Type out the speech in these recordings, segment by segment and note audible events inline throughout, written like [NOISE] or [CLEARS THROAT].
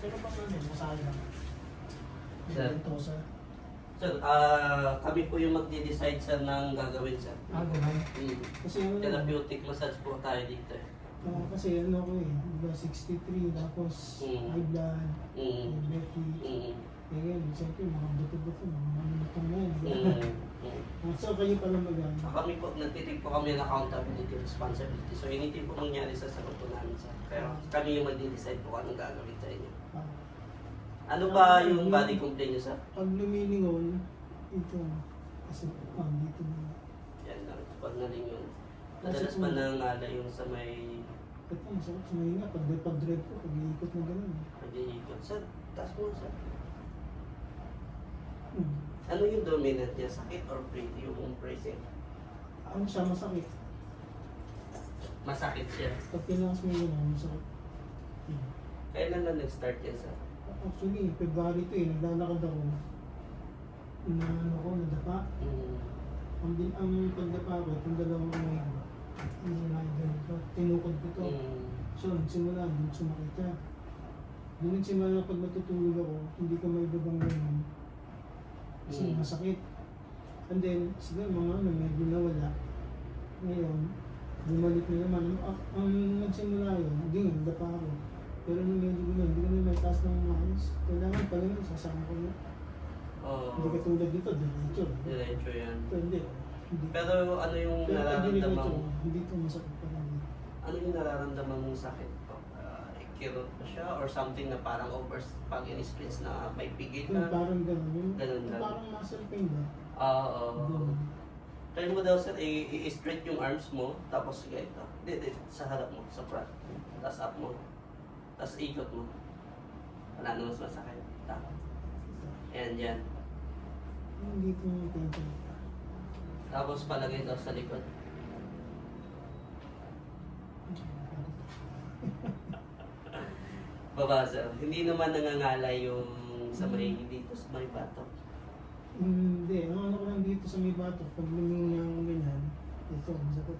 Pero pa ano, masaya lang. Sir. Ito, sir. Ah kami po yung magde-decide sir ng gagawin sir. Ah, ganun. Mm. Kasi ano, Therapeutic massage po tayo dito eh. ah, kasi ano ko eh, diba 63, tapos Mm. high blood, Mm. diabetes. Mm. Eh ngayon, siyempre mga buto-buto, mga manunutong na yan. Mm. Ah, So kayo pala mag-ano. Ah, Kami po, nagtitig po kami ng accountability responsibility. So, anything po mangyari sa sagot po namin sir. Kaya kami yung magde-decide po kung anong gagawin sa inyo. Ah, Ano ba yung body complaint niyo sir? pag lumilingon, ito, kasi ah, dito na. Yan lang, pag naling yun. Madalas pa nangala yung sa may Ito, masakit sa mahinga. Pag, pag drive ko, pag iikot na gano'n. pag-iikot. Sir, taas mo sir. Ano yung dominant niya? Sakit or breathe? Yung pressing? Ano siya, masakit. Masakit siya. Pag pinakas mo yun, ano, masakit. Hmm. Kailan na nag-start yan sir? Actually, February to eh, naglalakad ako. Na ano ko, nadapa. Mm. Ang, din, ang pagdapa ko, itong dalawang kamay ko. Hindi na ganito. Tinukod ko to. Mm. So, nagsimula, doon sumakit siya. Doon nagsimula pag natutulog ako, hindi ko may babang ganun. Kasi Mm. masakit. And then, siguro mga ano, medyo nawala. Ngayon, bumalik na naman. Ang, ang nagsimula yun, hindi nga, nadapa ako. Pero nung medyo gano'n, hindi ko na may taas ng maayos. Kailangan pala yun, sasama ko yun. Oo. Hindi katulad dito, diretso. Diretso yan. Pero hindi. hindi. Pero ano yung nararamdaman hindi ko masakit pa rin. Ano yung nararamdaman mong sakit po? Uh, ikirot pa siya or something na parang over pag in-sprints na may pigil na? parang Ganun yung lang. parang muscle pain ba? Oo. Ganun. Try mo daw sir, i-straight yung arms mo, tapos ganito. Hindi, sa harap mo, sa front. Tapos up mo. Tapos ikot mo. Wala na mas masakit. Tama. Yan, yan. Hindi ko. Tapos palagay daw sa likod. Baba sir. Hindi naman nangangalay yung sa may dito sa may bato. Hindi, ang ano ko lang dito sa may bato, pag lumingon niya akong ganyan, ito, masakit.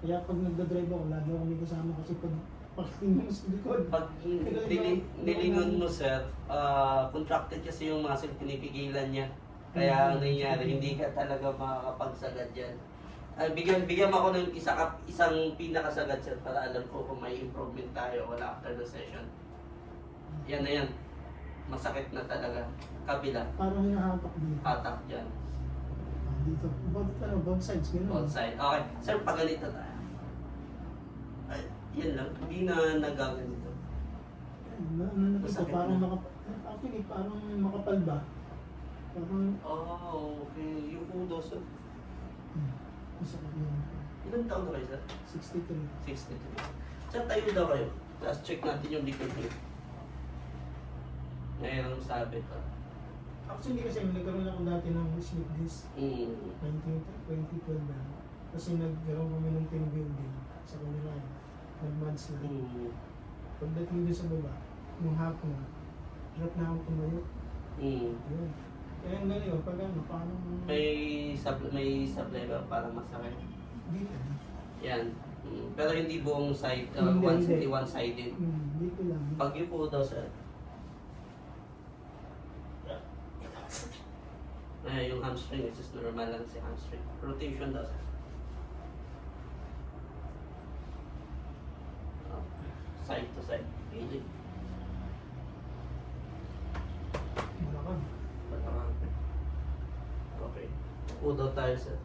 Kaya pag nagdadrive ako, lagi ako may kasama kasi pag pagtingin mo sa likod, Pag nili, nilingon mo sir, ah, contracted kasi yung muscle, pinipigilan niya. Kaya ang nangyayari, hindi ka talaga makakapagsagad yan. Ay, bigyan, bigyan ako ng isa, isang pinakasagad sir para alam ko kung may improvement tayo wala after the session. Yan na yan. Masakit na talaga. Kabila. parang hinahatak dito. Hatak dyan. Ah, dito. Both, ano, both sides, gano'n. Both side. Okay. Sir, paganito tayo. Ay, yan lang. Hindi na nagaganito. Na, ano na ito, Masakit parang na. makapal, actually, parang makapal ba? Parang, Oh, okay. Yung udo, sir. hmm, masakit yun. Ilang taon na kayo, sir? 63. 62. Sir, tayo daw kayo. Tapos check natin yung likod niyo. Ngayon ang sabi ko. Actually kasi nagkaroon ako dati ng sleep disc. Mm. 19, 2012 na. Kasi nagkaroon kami ng team building sa kanila. Nag-months na. Mm. Pagdating doon sa baba, nung hapon na, hirap na akong tumayo. Mm. Ayun. Kaya ang galing, pag ano, parang May supply, may supply ba parang masakit? dito. Yan. Mm. Pero hindi buong side, uh, Hindi, one, hindi. one sided. Hmm, dito lang. Pag yung po daw sir. Ay, yung hamstring, is just normal lang si hamstring. Rotation daw sir. Oh, Side to side. Pilit. Malakad. Patawan. Okay. Daw tayo sir.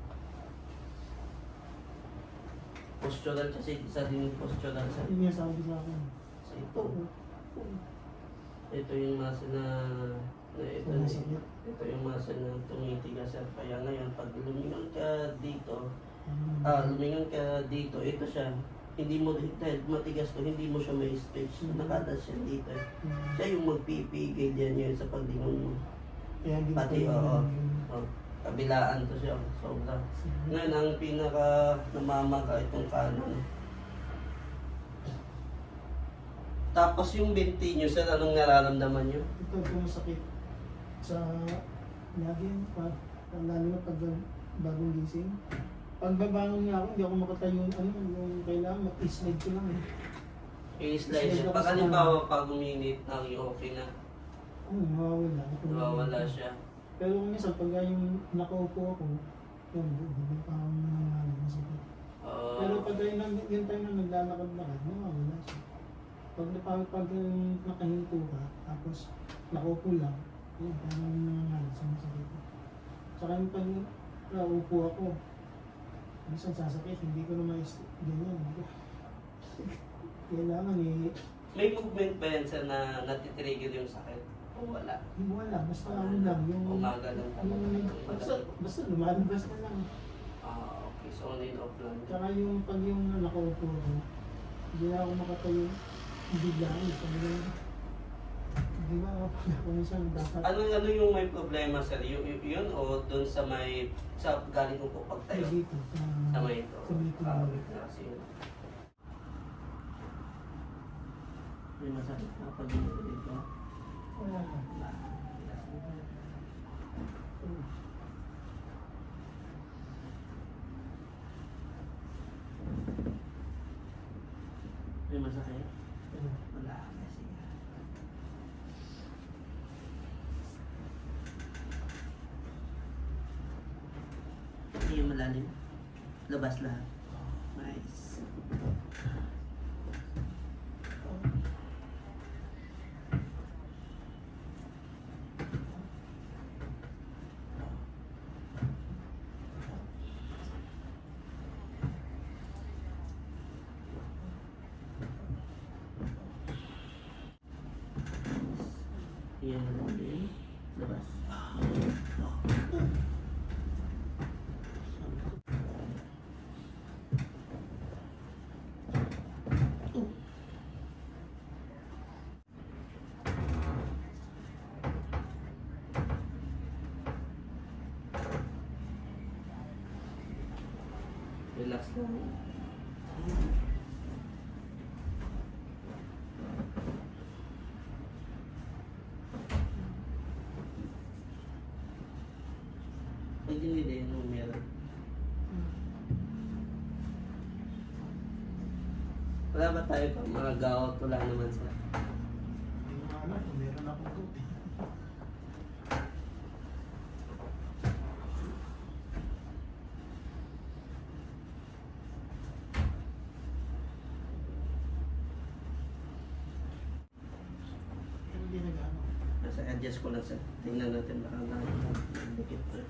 Postural kasi isa din yung postural sir. Yun yung sabi sa akin. So ito. Ito yung muscle na, na ito, Ito ito yung muscle na tumitigas sir. Kaya ngayon, pag lumingon ka dito, Hmm. ah, lumingon ka dito, ito siya. Hindi mo, dahil matigas to, hindi mo siya may stretch. Mhm. Nakatas siya dito. eh. Hmm. Siya yung magpipigil yan yun sa paglingon mo. Hindi Pati, ko oo. yun. Oh, kabilaan to siya, sobra. Sige. Ngayon, ang pinaka namamaga itong kanan. Tapos yung binti nyo, sir, anong nararamdaman nyo? Ito ito masakit sa lagi pa lalo na pag bagong gising. Pag babangon nga ako, hindi ako makatayo ano, yung kailangan mat-slide ko lang eh. I-slice siya. Pag halimbawa pag uminit na okay na. Oo, mawawala. Nawawala siya. Pero kung minsan, pag yung nakaupo ako, yun, hindi pa ako nangangalan. Masakit. Ah, Pero pag yung, yung time na naglalakad-lakad, nawawala siya. Pag, pag, pag yung nakahinto ka, tapos nakaupo lang, yun, parang nangangalan sa masakit. Saka yung pag naupo ako, minsan sasakit, hindi ko na mais ganyan. [LAUGHS] Kailangan eh, may movement ba yan sir na natitrigger yung sakit? O wala? hindi wala, basta ano lang, yung... Umaga lang talaga. yung basta, basta lumalabas na lang. Ah, okay. So on and off lang. Tsaka yung pag yung nakaupo ako, hindi na ako makatayo biglaan. Sabi ko, di ba minsan dapat Ano ano yung may problema sir? Y- y- yun o doon sa may sa galing ko po tayo pagtayo? dito. Sa, Sa may ito. Sa dito. Ah, wait na kasi yun. May masakit na pag dito. Wala. May masakit? Wala. Wala kasi. Hindi malalim. Labas lahat. Nice. Yan lang din. Labas. Relax lang. Nila yun kung meron. Wala ba tayo pang mga gawat? Wala naman sa... Hindi ko alam kung meron akong tuti. [LAUGHS] Hindi nag-ano. Nasa adjust ko lang sa... Tingnan natin baka na... Dikit na.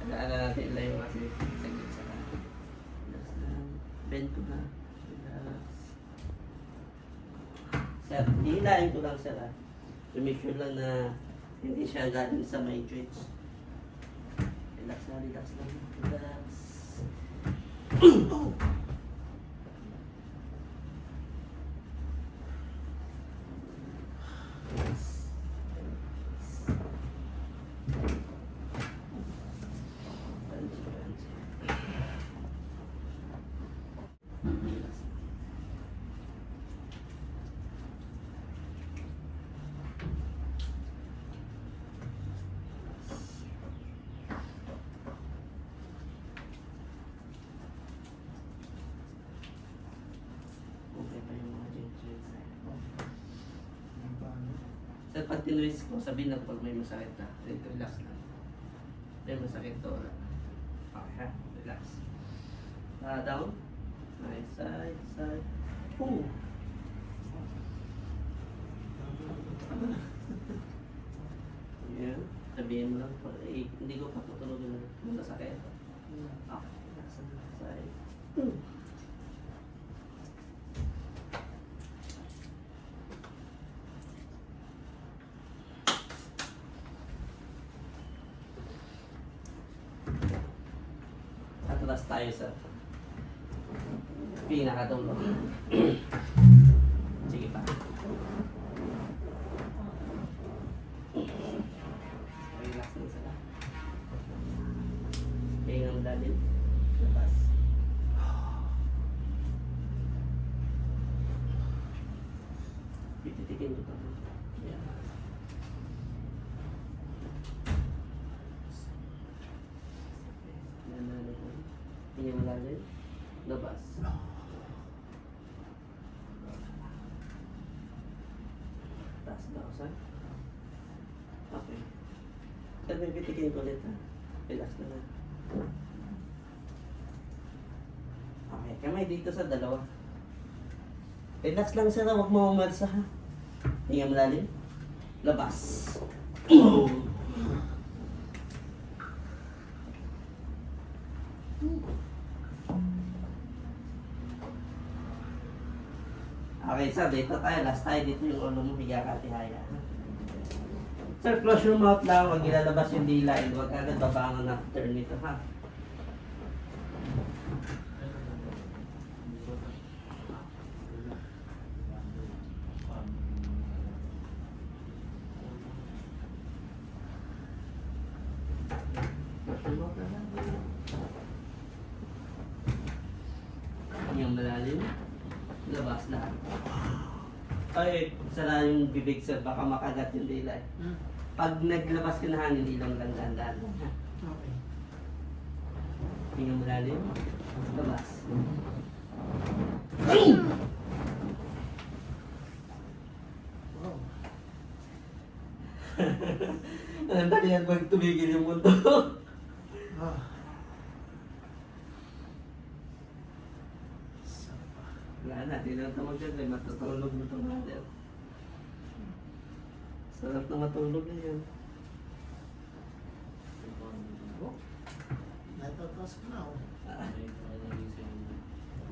Alaala natin yung kasi saglit sa lang. Bend ko na. Sir, hihilahin ko lang sir ah. To make sure lang na hindi siya galing sa may joints. Relax na, relax lang. Relax. Relax. [CLEARS THROAT] Pansi, pansi. Relax. Okay pa yung mga joints joints. Ang paano? Pag tinwist ko, sabihin lang pag may masakit na. Then, relax lang. May masakit to. Okay? Relax. Ah, down. Nice. Side, side. Ooh. [LAUGHS] Yan. Sabihin mo lang, eh, hindi ko pa tutulogin na kung masakit. Okay. Side. Atras tayo sa pinakadulo. Sige pa. Relax lang sila. Hinga mo lalim. Labas. Pititikin ko to. Yan. Yan na ano po. Tingnan mo lalim. Labas. Taas na ako, sir. Okay. Sir, may pitikin ko ulit ha. Relax na lang. Okay, kamay dito sa dalawa. Relax lang sir, huwag mo umalsa ha. Tingnan mo lalim. Labas. [CLEARS THROAT] Okay, sir, dito tayo. Last tayo dito yung ulo mo. Higa ka. Sir, close your mouth lang. Huwag ilalabas yung dila. and Huwag agad babangon after nito, ha? Close your mouth lang. Yung malalim. Labas lahat. Ay, sara yung bibig sir, baka makagat yung eh. Hmm. Pag naglabas ka ng hangin, ilong lang dahan-dahan ha? Okay. Tingnan mo lalim. Labas. Wow. [LAUGHS] Ang dali yan pag tumigil yung mundo. Ah. Wala na, di na ito magdadali. Matutulog na ito natin. Sarap na matulog na yun. Oh. Natatas ko na oh. Ah,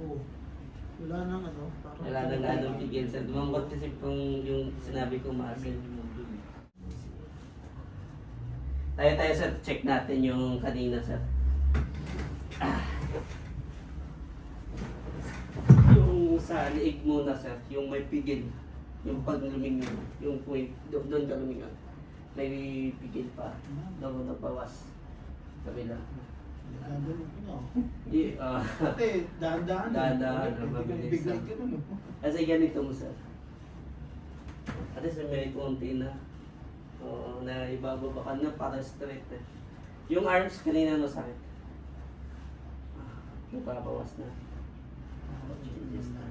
Oh. Wala nang ano. Parang Wala nang ganong pigil sir. Lumambot kasi kung yung sinabi ko maasin. Tayo tayo sir, check natin yung kanina sir. Ah. Yung sa liig muna sir, yung may pigil. Yung pag lumingon, yung point, do- doon ka lumingon. May pigil pa. Doon na bawas. Kabila. Di, ah, Ate, dahan-dahan. Dahan-dahan, mabilis lang. Kasi ganito mo sir. At least may konti na. Oo, na ibababa ka na para straight eh. Yung arms kanina masakit. Ah, Nababawas na. Changes na.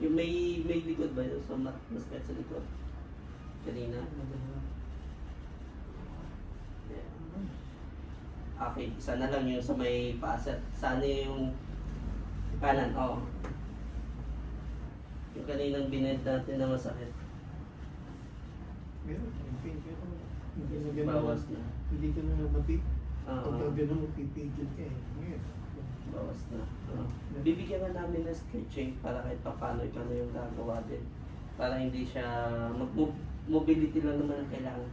Yung may may likod ba yun? So, mas masakit sa likod. Kanina. Yeah. Okay, isa na lang yung sa may paset. Sana yung kanan, oo. Yung kaninang bined natin na masakit. Meron, yung pain pero hindi na ganun. Bawas na. Hindi ka na mapig. Oo. Pagka ganun mo pipigil ka eh. Ngayon. Bawas na. Oo. Bibigyan ka namin ng stretching para kahit pa paano ikaw na yung gagawa din. Para hindi siya mag mobility lang naman ang kailangan.